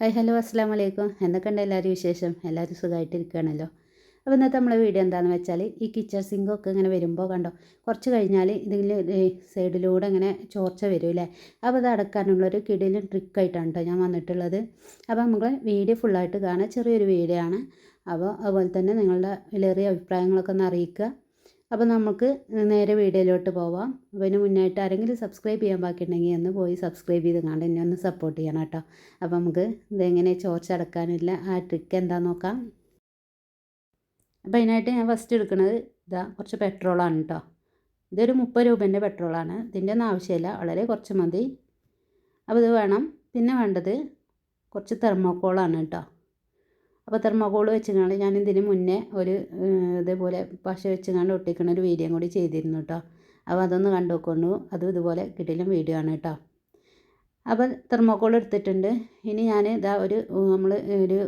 Hi hello അസ്സാം വലൈക്കും എന്തൊക്കെയുണ്ട് എല്ലാവരും വിശേഷം? എല്ലാവരും സുഖമായിട്ടിരിക്കുകയാണല്ലോ അപ്പോൾ ഇന്നത്തെ നമ്മളെ വീഡിയോ എന്താണെന്ന് വെച്ചാൽ ഈ കിച്ചൺ സിങ്കൊക്കെ ഇങ്ങനെ വരുമ്പോൾ കണ്ടോ കുറച്ച് കഴിഞ്ഞാൽ ഇതിൽ സൈഡിലൂടെ ഇങ്ങനെ ചോർച്ച വരും അപ്പോൾ അത് അടക്കാനുള്ളൊരു കിടിലും ട്രിക്കായിട്ടാണ് കേട്ടോ ഞാൻ വന്നിട്ടുള്ളത്. അപ്പോൾ നമ്മൾ വീഡിയോ ഫുള്ളായിട്ട് കാണാം ചെറിയൊരു വീഡിയോ ആണ്. അപ്പോൾ അതുപോലെ തന്നെ നിങ്ങളുടെ വിലയേറിയ അഭിപ്രായങ്ങളൊക്കെ ഒന്ന് അറിയിക്കുക. അപ്പോൾ നമുക്ക് നേരെ വീഡിയോയിലോട്ട് പോവാം. അതിന് മുന്നായിട്ട് ആരെങ്കിലും സബ്സ്ക്രൈബ് ചെയ്യാൻ ബാക്കിയുണ്ടെങ്കിൽ ഒന്ന് പോയി സബ്സ്ക്രൈബ് ചെയ്ത് കണ്ട് എന്നെ ഒന്ന് സപ്പോർട്ട് ചെയ്യണം കേട്ടോ. അപ്പോൾ നമുക്ക് ഇതെങ്ങനെ ചോർച്ചടക്കാനില്ല ആ ട്രിക്ക് എന്താണെന്ന് നോക്കാം. അപ്പോൾ അതിനായിട്ട് ഞാൻ ഫസ്റ്റ് എടുക്കുന്നത് ഇതാ കുറച്ച് പെട്രോളാണ് കേട്ടോ. ഇതൊരു മുപ്പത് രൂപേന്റെ പെട്രോളാണ് ഇതിന്റെ ഒന്നും ആവശ്യമില്ല. വളരെ കുറച്ച് മതി. അപ്പോൾ ഇത് വേണം. പിന്നെ വേണ്ടത് കുറച്ച് തെർമോക്കോളാണ് കേട്ടോ. അപ്പോൾ തെർമോകോൾ വെച്ചുകൊണ്ട് ഞാൻ ഇതിന് മുന്നേ ഒരു ഇതേപോലെ പശ വെച്ചുകൊണ്ട് ഒട്ടിക്കണ ഒരു വീഡിയോ കൂടി ചെയ്തിരുന്നു കേട്ടോ അപ്പോൾ അതൊന്ന് കണ്ടു നോക്കുന്നു അതും ഇതുപോലെ കിട്ടിലും വീഡിയോ ആണ് കേട്ടോ അപ്പോൾ തെർമോക്കോൾ എടുത്തിട്ടുണ്ട്. ഇനി ഞാൻ ഇതാ ഒരു നമ്മൾ ഒരു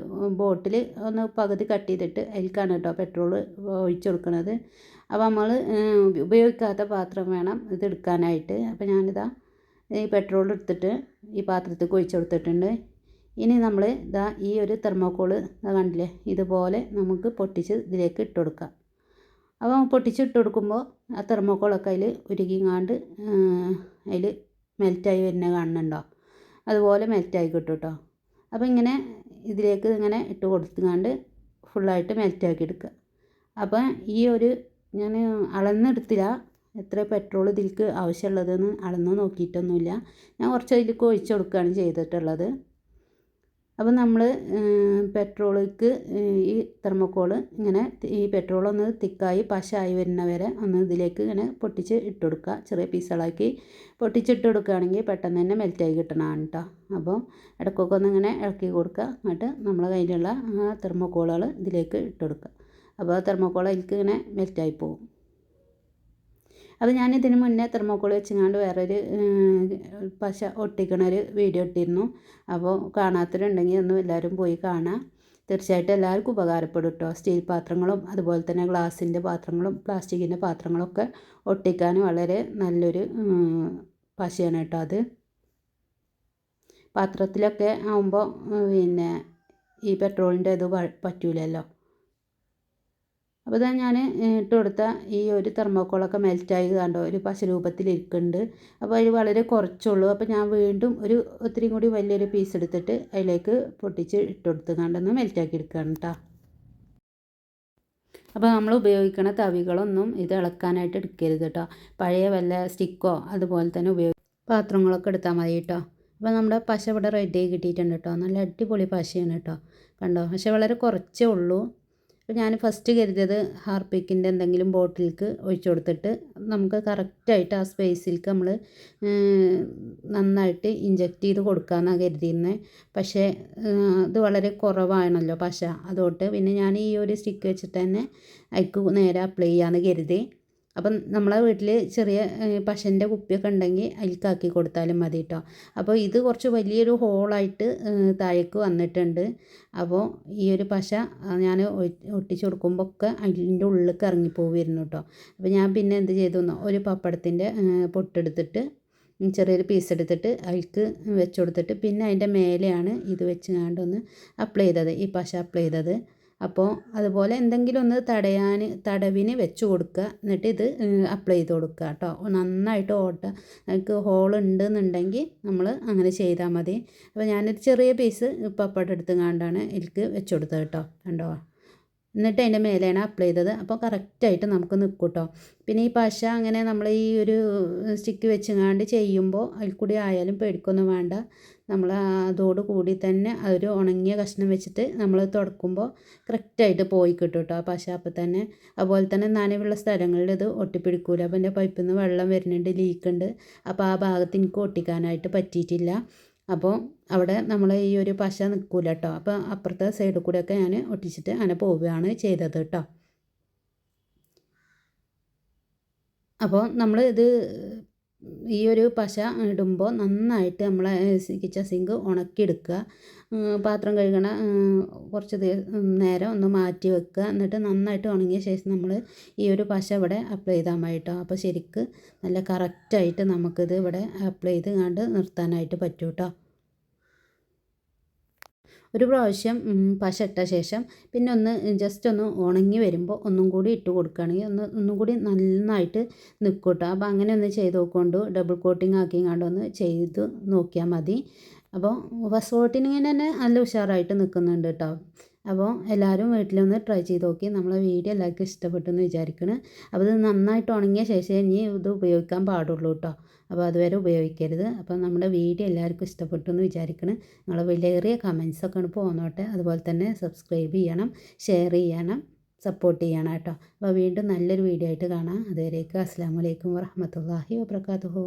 ബോട്ടിൽ ഒന്ന് പകുതി കട്ട് ചെയ്തിട്ട് അതിൽക്കാണ് കേട്ടോ പെട്രോൾ ഒഴിച്ചു കൊടുക്കുന്നത് അപ്പോൾ നമ്മൾ ഉപയോഗിക്കാത്ത പാത്രം വേണം ഇത് എടുക്കാനായിട്ട് അപ്പോൾ ഞാനിതാ ഈ പെട്രോൾ എടുത്തിട്ട് ഈ പാത്രത്തിൽ ഒഴിച്ചു കൊടുത്തിട്ടുണ്ട്. ഇനി നമ്മൾ ഇതാ ഈ ഒരു തെർമോക്കോൾ കണ്ടില്ലേ? ഇതുപോലെ നമുക്ക് പൊട്ടിച്ച് ഇതിലേക്ക് ഇട്ട് കൊടുക്കാം. അപ്പോൾ പൊട്ടിച്ച് ഇട്ട് കൊടുക്കുമ്പോൾ ആ തെർമോക്കോളൊക്കെ അതിൽ ഉരുകിങ്ങാണ്ട് അതിൽ മെൽറ്റായി വരുന്ന കാണുന്നുണ്ടോ? അതുപോലെ മെൽറ്റായി കിട്ടും കേട്ടോ. അപ്പോൾ ഇങ്ങനെ ഇതിലേക്ക് ഇങ്ങനെ ഇട്ട് കൊടുത്തുങ്ങാണ്ട് ഫുള്ളായിട്ട് മെൽറ്റാക്കി എടുക്കുക. അപ്പോൾ ഈ ഒരു ഞാൻ അളന്നെടുത്തില്ല എത്ര പെട്രോൾ ഇതിലേക്ക് ആവശ്യമുള്ളതെന്ന് അളന്ന് നോക്കിയിട്ടൊന്നുമില്ല. ഞാൻ കുറച്ച് അതിലേക്ക് ഒഴിച്ചു കൊടുക്കുകയാണ് ചെയ്തിട്ടുള്ളത്. അപ്പോൾ നമ്മൾ പെട്രോളിക്ക് ഈ തെർമോക്കോൾ ഇങ്ങനെ ഈ പെട്രോൾ ഒന്ന് തിക്കായി പശായി വരുന്ന വരെ ഒന്ന് ഇതിലേക്ക് ഇങ്ങനെ പൊട്ടിച്ച് ഇട്ട് കൊടുക്കുക ചെറിയ പീസുകളാക്കി പൊട്ടിച്ചിട്ട് കൊടുക്കുകയാണെങ്കിൽ പെട്ടെന്ന് തന്നെ മെൽറ്റായി കിട്ടണമാണ് കേട്ടോ അപ്പോൾ ഇടയ്ക്കൊക്കെ ഒന്ന് ഇങ്ങനെ ഇളക്കി കൊടുക്കുക എന്നിട്ട് നമ്മൾ കയ്യിലുള്ള ആ തെർമോക്കോളുകൾ ഇതിലേക്ക് ഇട്ട് കൊടുക്കുക അപ്പോൾ തെർമോക്കോൾ അതിലേക്ക് ഇങ്ങനെ മെൽറ്റായി പോകും അപ്പോൾ ഞാൻ ഇതിന് മുന്നേ തെർമോക്കോൾ വെച്ചങ്ങാണ്ട് വേറൊരു പശ ഒട്ടിക്കണൊരു വീഡിയോ ഇട്ടിരുന്നു. അപ്പോൾ കാണാത്തവരുണ്ടെങ്കിൽ ഒന്ന് എല്ലാവരും പോയി കാണാം. തീർച്ചയായിട്ടും എല്ലാവർക്കും ഉപകാരപ്പെടും കേട്ടോ സ്റ്റീൽ പാത്രങ്ങളും അതുപോലെ തന്നെ ഗ്ലാസിന്റെ പാത്രങ്ങളും പ്ലാസ്റ്റിക്കിന്റെ പാത്രങ്ങളൊക്കെ ഒട്ടിക്കാൻ വളരെ നല്ലൊരു പശയാണ് കേട്ടോ അത്. പാത്രത്തിലൊക്കെ ആകുമ്പോൾ പിന്നെ ഈ പെട്രോളിന്റെ ഇത് പറ്റൂലല്ലോ. അപ്പോൾ ഇതാ ഞാൻ ഇട്ട് കൊടുത്ത ഈ ഒരു തെർമോക്കോളൊക്കെ മെൽറ്റായി കണ്ടോ ഒരു പശ രൂപത്തിലിരിക്കുന്നുണ്ട് അപ്പോൾ അതിൽ വളരെ കുറച്ചുള്ളൂ. അപ്പോൾ ഞാൻ വീണ്ടും ഒരു ഒത്തിരി കൂടി വലിയൊരു പീസ് എടുത്തിട്ട് അതിലേക്ക് പൊട്ടിച്ച് ഇട്ട് കൊടുത്ത് കണ്ടൊന്ന് മെൽറ്റാക്കി എടുക്കുകയാണ് കേട്ടോ അപ്പോൾ നമ്മൾ ഉപയോഗിക്കുന്ന തവികളൊന്നും ഇത് ഇളക്കാനായിട്ട് എടുക്കരുത് കേട്ടോ പഴയ വല്ല സ്റ്റിക്കോ അതുപോലെ തന്നെ ഉപയോഗി പാത്രങ്ങളൊക്കെ എടുത്താൽ മതി കേട്ടോ അപ്പോൾ നമ്മുടെ പശ ഇവിടെ റെഡി കിട്ടിയിട്ടുണ്ട് കേട്ടോ നല്ല അടിപൊളി പശയാണ് കേട്ടോ കണ്ടോ? പക്ഷെ വളരെ കുറച്ചേ ഉള്ളൂ. അപ്പോൾ ഞാൻ ഫസ്റ്റ് കരുതിയത് ഹാർപ്പിക്കിന്റെ എന്തെങ്കിലും ബോട്ടിലേക്ക് ഒഴിച്ചു കൊടുത്തിട്ട് നമുക്ക് കറക്റ്റായിട്ട് ആ സ്പേസിലേക്ക് നമ്മൾ നന്നായിട്ട് ഇഞ്ചക്റ്റ് ചെയ്ത് കൊടുക്കാമെന്നാണ് കരുതിയിരുന്നത് പക്ഷേ ഇത് വളരെ കുറവാണല്ലോ പശ. അതുകൊണ്ട് പിന്നെ ഞാൻ ഈ ഒരു സ്റ്റിക്ക് വെച്ചിട്ട് തന്നെ അതിക്ക് നേരെ അപ്ലൈ ചെയ്യാമെന്ന് കരുതി. അപ്പം നമ്മളെ വീട്ടിൽ ചെറിയ പശന്റെ കുപ്പിയൊക്കെ ഉണ്ടെങ്കിൽ അതിലേക്കാക്കി കൊടുത്താലും മതി കേട്ടോ അപ്പോൾ ഇത് കുറച്ച് വലിയൊരു ഹോളായിട്ട് താഴേക്ക് വന്നിട്ടുണ്ട്. അപ്പോൾ ഈ ഒരു പശ ഞാൻ ഒട്ടിച്ച് കൊടുക്കുമ്പോൾ ഒക്കെ അതിന്റെ ഉള്ളിലേക്ക് ഇറങ്ങിപ്പോവായിരുന്നു കേട്ടോ അപ്പോൾ ഞാൻ പിന്നെ എന്ത് ചെയ്തു? ഒരു പപ്പടത്തിന്റെ പൊട്ടെടുത്തിട്ട് ചെറിയൊരു പീസ് എടുത്തിട്ട് അതിലേക്ക് വെച്ച് കൊടുത്തിട്ട് പിന്നെ അതിന്റെ മേലെയാണ് ഇത് വെച്ച് ഒന്ന് അപ്ലൈ ചെയ്തത്. ഈ പശ അപ്ലൈ ചെയ്തത്. അപ്പോൾ അതുപോലെ എന്തെങ്കിലും ഒന്ന് തടയാൻ തടവിന് വെച്ച് കൊടുക്കുക. എന്നിട്ട് ഇത് അപ്ലൈ ചെയ്ത് കൊടുക്കുക കേട്ടോ. നന്നായിട്ട് ഓട്ട നമുക്ക് ഹോൾ ഉണ്ടെന്നുണ്ടെങ്കിൽ നമ്മൾ അങ്ങനെ ചെയ്താൽ മതി. അപ്പോൾ ഞാനൊരു ചെറിയ പീസ് പപ്പടം എടുത്ത് കണ്ടാണ് എനിക്ക് വെച്ച് കൊടുത്തത് കേട്ടോ. കണ്ടോ? എന്നിട്ട് അതിന്റെ മേലെയാണ് അപ്ലൈ ചെയ്തത്. അപ്പോൾ കറക്റ്റായിട്ട് നമുക്ക് നിൽക്കും കേട്ടോ പിന്നെ ഈ പശ അങ്ങനെ നമ്മൾ ഈ ഒരു സ്റ്റിക്ക് വെച്ചങ്ങാണ്ട് ചെയ്യുമ്പോൾ അതിൽ കൂടി ആയാലും പേടിക്കൊന്നും വേണ്ട. നമ്മൾ അതോട് കൂടി തന്നെ ഒരു ഉണങ്ങിയ കഷ്ണം വെച്ചിട്ട് നമ്മൾ തുടക്കുമ്പോൾ കറക്റ്റായിട്ട് പോയി കിട്ടും കേട്ടോ ആ പശ. അപ്പം തന്നെ അതുപോലെ തന്നെ നനവുള്ള സ്ഥലങ്ങളിൽ ഇത് ഒട്ടിപ്പിടിക്കൂല. അപ്പോൾ എന്റെ പൈപ്പിൽ നിന്ന് വെള്ളം വരുന്നുണ്ട് ലീക്ക് ഉണ്ട്. അപ്പോൾ ആ ഭാഗത്ത് എനിക്ക് ഒട്ടിക്കാനായിട്ട് പറ്റിയിട്ടില്ല. അപ്പോൾ അവിടെ നമ്മൾ ഈ ഒരു പശ നിൽക്കില്ല കേട്ടോ അപ്പോൾ അപ്പുറത്തെ സൈഡിൽ കൂടെയൊക്കെ ഞാൻ ഒട്ടിച്ചിട്ട് അങ്ങനെ പോവുകയാണ് ചെയ്തത് കേട്ടോ അപ്പോൾ നമ്മൾ ഇത് ഈ ഒരു പശ ഇടുമ്പോൾ നന്നായിട്ട് നമ്മൾ കിച്ചൺ സിങ്ക് ഉണക്കിയെടുക്കുക. പാത്രം കഴുകണ കുറച്ച് നേരം ഒന്ന് മാറ്റി വെക്കുക. എന്നിട്ട് നന്നായിട്ട് ഉണങ്ങിയ ശേഷം നമ്മൾ ഈ ഒരു പശ ഇവിടെ അപ്ലൈ ചെയ്താൽ മതി കേട്ടോ അപ്പോൾ ശരിക്ക് നല്ല കറക്റ്റായിട്ട് നമുക്കിത് ഇവിടെ അപ്ലൈ ചെയ്ത് കണ്ട് നിർത്താനായിട്ട് പറ്റും കേട്ടോ ഒരു പ്രാവശ്യം പശ ഇട്ട ശേഷം പിന്നെ ഒന്ന് ജസ്റ്റ് ഒന്ന് ഉണങ്ങി വരുമ്പോൾ ഒന്നും കൂടി ഇട്ട് കൊടുക്കുകയാണെങ്കിൽ ഒന്ന് ഒന്നും കൂടി നന്നായിട്ട് നിൽക്കും കേട്ടോ അപ്പോൾ അങ്ങനെ ഒന്ന് ചെയ്ത് നോക്കൊണ്ട് ഡബിൾ കോട്ടിങ് കണ്ട് ഒന്ന് ചെയ്ത് നോക്കിയാൽ മതി. അപ്പോൾ ഫസ്റ്റ് കോട്ടിങ്ങിന് തന്നെ നല്ല ഉഷാറായിട്ട് നിൽക്കുന്നുണ്ട് കേട്ടോ അപ്പോൾ എല്ലാവരും വീട്ടിലൊന്ന് ട്രൈ ചെയ്ത് നോക്കി. നമ്മളെ വീഡിയോ എല്ലാവർക്കും ഇഷ്ടപ്പെട്ടു എന്ന് വിചാരിക്കണം. അപ്പോൾ ഇത് നന്നായിട്ട് ഉണങ്ങിയ ശേഷം ഇനി ഇത് ഉപയോഗിക്കാൻ പാടുള്ളൂ കേട്ടോ. അപ്പോൾ അതുവരെ ഉപയോഗിക്കരുത്. അപ്പോൾ നമ്മുടെ വീഡിയോ എല്ലാവർക്കും ഇഷ്ടപ്പെട്ടു എന്ന് വിചാരിക്കണം. നിങ്ങളെ വിലയേറിയ കമൻസൊക്കെ പോന്നോട്ടെ. അതുപോലെ തന്നെ സബ്സ്ക്രൈബ് ചെയ്യണം ഷെയർ ചെയ്യണം സപ്പോർട്ട് ചെയ്യണം കേട്ടോ. അപ്പോൾ വീണ്ടും നല്ലൊരു വീഡിയോ ആയിട്ട് കാണാം. അതുവരേക്കും അസ്സാം വലൈക്കും വറഹമത്തല്ലാഹി വാബർക്കാത്തുഹു